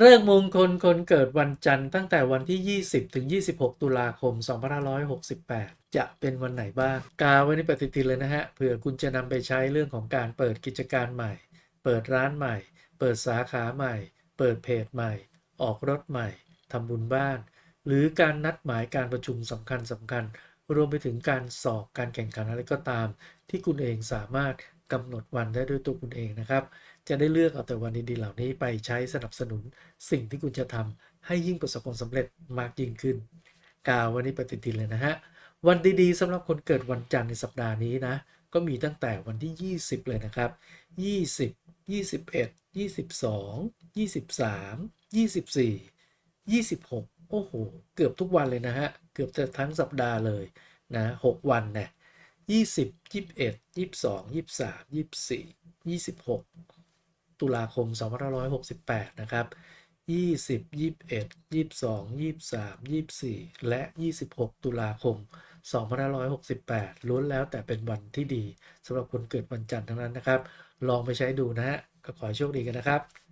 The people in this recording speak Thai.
เรื่องมงคลคนเกิดวันจันทร์ตั้งแต่วันที่ 20 ถึง 26 ตุลาคม 2568 จะเป็นวันไหนบ้าง กาไว้ในปฏิทินเลยนะฮะ เผื่อคุณจะนำไปใช้เรื่องของการเปิดกิจการใหม่ เปิดร้านใหม่ เปิดสาขาใหม่ เปิดเพจใหม่ ออกรถใหม่ ทำบุญบ้าน หรือการนัดหมายการประชุมสำคัญสำคัญ รวมไปถึงการสอบการแข่งขันอะไรก็ตาม ที่คุณเองสามารถกำหนดวันได้ด้วยตัวคุณเองนะครับ จะได้เลือกเอาแต่วันดีๆเหล่านี้ไปใช้สนับสนุน สิ่งที่คุณจะทำให้ยิ่งประสบความสำเร็จมากยิ่งขึ้น กาววันนี้ปฏิทินเลยนะฮะ วันดีๆสำหรับคนเกิดวันจันทร์ในสัปดาห์นี้นะ ก็มีตั้งแต่วันที่ 20 เลยนะครับ 20 21 22 23 24 26 โอ้โห เกือบทุกวันเลยนะฮะ กือบจะทั้งสัปดาห์เลยนะหกวันเนี่ยยี่สิบยี่สิบเอ็ดยี่สิบสองยี่สิบสามยี่สิบสี่ยี่สิบหกตุลาคมสองพันห้าร้อยหกสิบแปดนะครับยี่สิบยี่สิบเอ็ดยี่สิบสองยี่สิบสามยี่สิบสี่และยี่สิบหกตุลาคมสองพันห้าร้อยหกสิบแปดล้วนแล้วแต่เป็นวันที่ดีสำหรับคนเกิดวันจันทร์ทั้งนั้นนะครับ ลองไปใช้ดูนะฮะก็ขอโชคดีกันนะครับ